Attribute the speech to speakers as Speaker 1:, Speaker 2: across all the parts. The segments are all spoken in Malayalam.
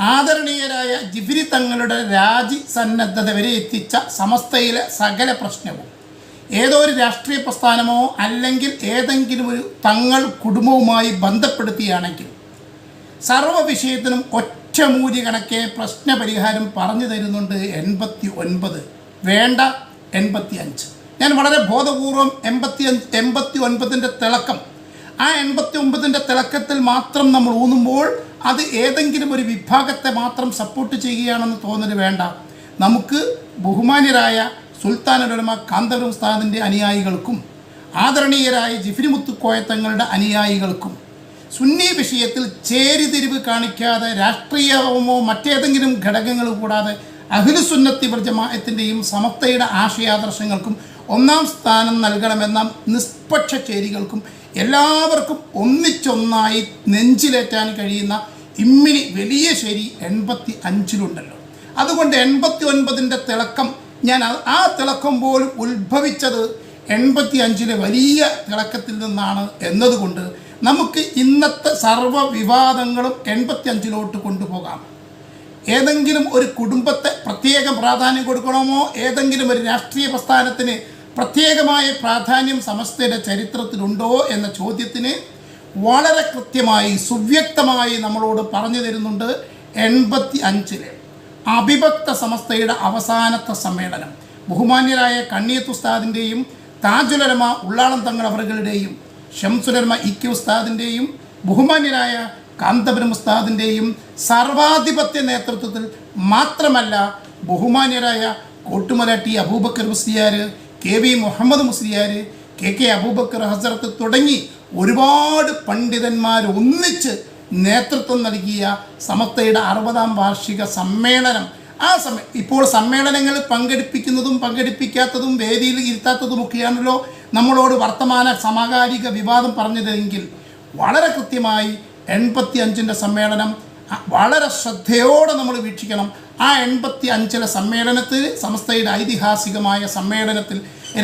Speaker 1: ആദരണീയരായ ജിഫിരി തങ്ങളുടെ രാജി സന്നദ്ധത വരെ എത്തിച്ച സമസ്തയിലെ സകല പ്രശ്നവും. ഏതോ ഒരു രാഷ്ട്രീയ പ്രസ്ഥാനമോ അല്ലെങ്കിൽ ഏതെങ്കിലും ഒരു തങ്ങൾ കുടുംബവുമായി ബന്ധപ്പെടുത്തിയാണെങ്കിൽ സർവ വിഷയത്തിനും ഒറ്റമൂലി കണക്കെ പ്രശ്നപരിഹാരം പറഞ്ഞു തരുന്നുണ്ട് എൺപത്തി ഒൻപത് വേണ്ട എൺപത്തി അഞ്ച് ഞാൻ വളരെ ബോധപൂർവം എൺപത്തി അഞ്ച് എൺപത്തി ഒൻപതിന്റെ തിളക്കം ആ എൺപത്തി ഒമ്പതിന്റെ തിളക്കത്തിൽ മാത്രം നമ്മൾ ഊന്നുമ്പോൾ അത് ഏതെങ്കിലും ഒരു വിഭാഗത്തെ മാത്രം സപ്പോർട്ട് ചെയ്യുകയാണെന്ന് തോന്നൽ വേണ്ട. നമുക്ക് ബഹുമാന്യരായ സുൽത്താൻ സുൽത്താനുലമ കാന്തപുരം ഉസ്താദിന്റെ അനുയായികൾക്കും ആദരണീയരായ ജിഫിരി മുത്തുക്കോയത്തങ്ങളുടെ അനുയായികൾക്കും സുന്നി വിഷയത്തിൽ ചേരിതിരിവ് കാണിക്കാതെ രാഷ്ട്രീയമോ മറ്റേതെങ്കിലും ഘടകങ്ങൾ കൂടാതെ അഖിലുസുന്നത്തി പ്രജമായത്തിന്റെയും സമത്തയുടെ ആശയാദർശങ്ങൾക്കും ഒന്നാം സ്ഥാനം നൽകണമെന്ന നിഷ്പക്ഷ ചേരികൾക്കും എല്ലാവർക്കും ഒന്നിച്ചൊന്നായി നെഞ്ചിലേറ്റാൻ കഴിയുന്ന ഇമ്മിനി വലിയ ശരി എൺപത്തി അഞ്ചിലുണ്ടല്ലോ അതുകൊണ്ട് എൺപത്തി ഒൻപതിന്റെ തിളക്കം ഞാൻ ആ- തിളക്കം പോലും ഉത്ഭവിച്ചത് എൺപത്തി അഞ്ചിലെ വലിയ തിളക്കത്തിൽ നിന്നാണ് എന്നതുകൊണ്ട് നമുക്ക് ഇന്നത്തെ സർവ വിവാദങ്ങളും എൺപത്തി അഞ്ചിലോട്ട് കൊണ്ടുപോകാം. ഏതെങ്കിലും ഒരു കുടുംബത്തെ പ്രത്യേകം പ്രാധാന്യം കൊടുക്കണമോ? ഏതെങ്കിലും ഒരു രാഷ്ട്രീയ പ്രസ്ഥാനത്തിന് പ്രത്യേകമായ പ്രാധാന്യം സമസ്തയുടെ ചരിത്രത്തിലുണ്ടോ എന്ന ചോദ്യത്തിന് വളരെ കൃത്യമായി സുവ്യക്തമായി നമ്മളോട് പറഞ്ഞു തരുന്നുണ്ട് എൺപത്തി അഞ്ചിലെ അഭിഭക്ത സമസ്തയുടെ അവസാനത്തെ സമ്മേളനം. ബഹുമാന്യരായ കണ്ണിയത്ത് ഉസ്താദിന്റെയും താജുലരമ ഉള്ളാളം തങ്ങൾ അവരുടെയും ഷംസുലർമ ഇക്കി ഉസ്താദിന്റെയും ബഹുമാന്യരായ കാന്തപുരം ഉസ്താദിന്റെയും സർവാധിപത്യ നേതൃത്വത്തിൽ മാത്രമല്ല ബഹുമാന്യരായ Kottumala T Abubakar Musliyar K V Muhammad Musliyar K K Abubakar Hazrat തുടങ്ങി ഒരുപാട് പണ്ഡിതന്മാർ ഒന്നിച്ച് നേതൃത്വം നൽകിയ സമത്തയുടെ അറുപതാം വാർഷിക സമ്മേളനം. ആ സമയം ഇപ്പോൾ സമ്മേളനങ്ങൾ പങ്കെടുപ്പിക്കുന്നതും പങ്കെടുപ്പിക്കാത്തതും വേദിയിൽ ഇരുത്താത്തതുമൊക്കെയാണല്ലോ നമ്മളോട് വർത്തമാന സമകാലിക വിവാദം പറഞ്ഞതെങ്കിൽ വളരെ കൃത്യമായി എൺപത്തി അഞ്ചിന്റെ സമ്മേളനം വളരെ ശ്രദ്ധയോടെ നമ്മൾ വീക്ഷിക്കണം. ആ എൺപത്തി അഞ്ചിലെ സമ്മേളനത്തിൽ സമസ്തയുടെ ഐതിഹാസികമായ സമ്മേളനത്തിൽ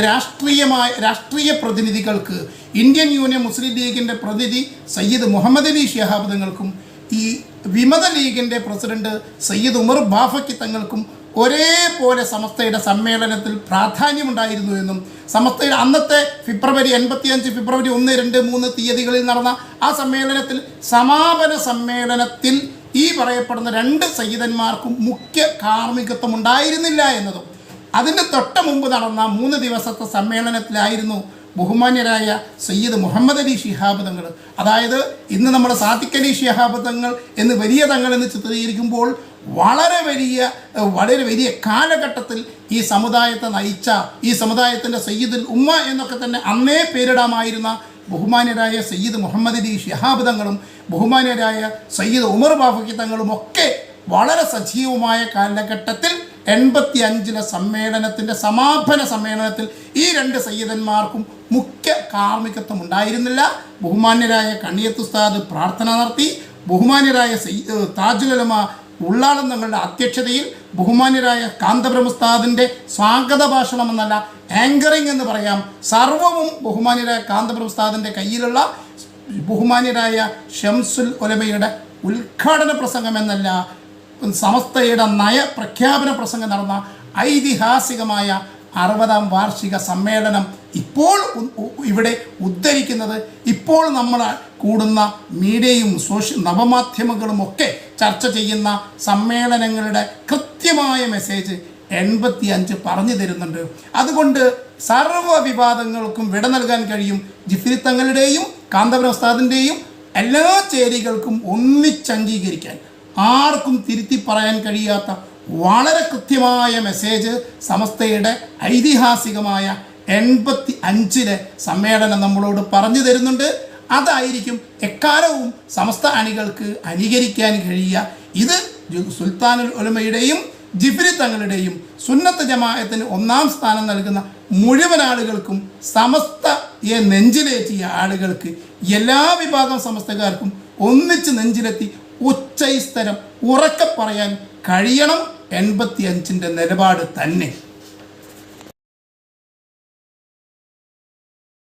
Speaker 1: രാഷ്ട്രീയമായ രാഷ്ട്രീയ പ്രതിനിധികൾക്ക് ഇന്ത്യൻ യൂണിയൻ മുസ്ലിം ലീഗിന്റെ പ്രതിനിധി സയ്യിദ് മുഹമ്മദ് അലി ഷിഹാബ് തങ്ങൾക്കും ഈ വിമത ലീഗിന്റെ പ്രസിഡന്റ് സയ്യിദ് ഉമർ ബാഫക്കി തങ്ങൾക്കും ഒരേപോലെ സമസ്തയുടെ സമ്മേളനത്തിൽ പ്രാധാന്യമുണ്ടായിരുന്നു എന്നും സമസ്തയുടെ അന്നത്തെ ഫെബ്രുവരി എൺപത്തിയഞ്ച് ഫെബ്രുവരി ഒന്ന് രണ്ട് മൂന്ന് തീയതികളിൽ നടന്ന ആ സമ്മേളനത്തിൽ സമാപന സമ്മേളനത്തിൽ ഈ പറയപ്പെടുന്ന രണ്ട് സയ്യിദന്മാർക്കും മുഖ്യ കാർമ്മികത്വം ഉണ്ടായിരുന്നില്ല എന്നതും അതിന്റെ തൊട്ട മുമ്പ് നടന്ന മൂന്ന് ദിവസത്തെ സമ്മേളനത്തിലായിരുന്നു ബഹുമാന്യരായ സയ്യിദ് മുഹമ്മദ് അലി ഷിഹാബ് തങ്ങൾ. അതായത് ഇന്ന് നമ്മൾ സാദിഖ് അലി ഷിഹാബ് തങ്ങൾ എന്ന് വലിയ തങ്ങൾ എന്ന് ചിത്രീകരിക്കുമ്പോൾ വളരെ വലിയ വളരെ വലിയ കാലഘട്ടത്തിൽ ഈ സമുദായത്തെ നയിച്ച ഈ സമുദായത്തിന്റെ സയ്യിദുൽ ഉമ്മ എന്നൊക്കെ തന്നെ അന്നേ പേരിടാമായിരുന്ന ബഹുമാന്യരായ സയ്യിദ് മുഹമ്മദ് അലി ഷിഹാബ് തങ്ങളും ബഹുമാന്യരായ സയ്യിദ് ഉമർ ബാഫക്കി തങ്ങളും ഒക്കെ വളരെ സജീവമായ കാലഘട്ടത്തിൽ എൺപത്തി അഞ്ചിലെ സമ്മേളനത്തിന്റെ സമാപന സമ്മേളനത്തിൽ ഈ രണ്ട് സയ്യിദന്മാർക്കും മുഖ്യ കാർമ്മികത്വം ഉണ്ടായിരുന്നില്ല ബഹുമാന്യരായ കണ്ണിയത്ത് ഉസ്താദ് പ്രാർത്ഥന നടത്തി. ബഹുമാന്യരായ താജുലമ ഉള്ളാളം തങ്ങളുടെ അധ്യക്ഷതയിൽ. ബഹുമാന്യരായ കാന്തപുരം ഉസ്താദിന്റെ സ്വാഗത ഭാഷണം എന്നല്ല ആങ്കറിംഗ് എന്ന് പറയാം. സർവവും ബഹുമാന്യരായ കാന്തപുരം ഉസ്താദിന്റെ കയ്യിലുള്ള ബഹുമാന്യരായ ഷംസുൽ ഒലമയുടെ ഉദ്ഘാടന പ്രസംഗം എന്നല്ല സമസ്തയുടെ നയ പ്രഖ്യാപന പ്രസംഗം നടന്ന ഐതിഹാസികമായ അറുപതാം വാർഷിക സമ്മേളനം ഇപ്പോൾ ഇവിടെ ഉദ്ധരിക്കുന്നത് ഇപ്പോൾ നമ്മൾ കൂടുന്ന മീഡിയയും സോഷ്യൽ നവമാധ്യമങ്ങളും ഒക്കെ ചർച്ച ചെയ്യുന്ന സമ്മേളനങ്ങളുടെ കൃത്യമായ മെസ്സേജ് എൺപത്തി അഞ്ച് പറഞ്ഞു തരുന്നുണ്ട്. അതുകൊണ്ട് സർവ വിവാദങ്ങൾക്കും വിട നൽകാൻ കഴിയും ജിഫ്രി തങ്ങളുടെയും കാന്തപുരം ഉസ്താദിന്റെയും എല്ലാ ചേരികൾക്കും ഒന്നിച്ചംഗീകരിക്കാൻ ആർക്കും തിരുത്തി പറയാൻ കഴിയാത്ത വളരെ കൃത്യമായ മെസ്സേജ് സമസ്തയുടെ ഐതിഹാസികമായ എൺപത്തി അഞ്ചിലെ സമ്മേളനം നമ്മളോട് പറഞ്ഞു തരുന്നുണ്ട്. അതായിരിക്കും എക്കാലവും സമസ്ത അണികൾക്ക് അനുകരിക്കാൻ കഴിയുക. ഇത് സുൽത്താനുൽ ഒലമയുടെയും ജിഫ്രി തങ്ങളുടെയും സുന്നത്ത് ജമായത്തിന് ഒന്നാം സ്ഥാനം നൽകുന്ന മുഴുവൻ ആളുകൾക്കും സമസ്തയെ നെഞ്ചിലേറ്റിയ ആളുകൾക്ക് എല്ലാ വിഭാഗം സമസ്തക്കാർക്കും ഒന്നിച്ച് നെഞ്ചിലെത്തി ഉച്ചൈസ്തരം ഉറക്കെ പറയാൻ കഴിയണം എൺപത്തി അഞ്ചിന്റെ നിലപാട് തന്നെ.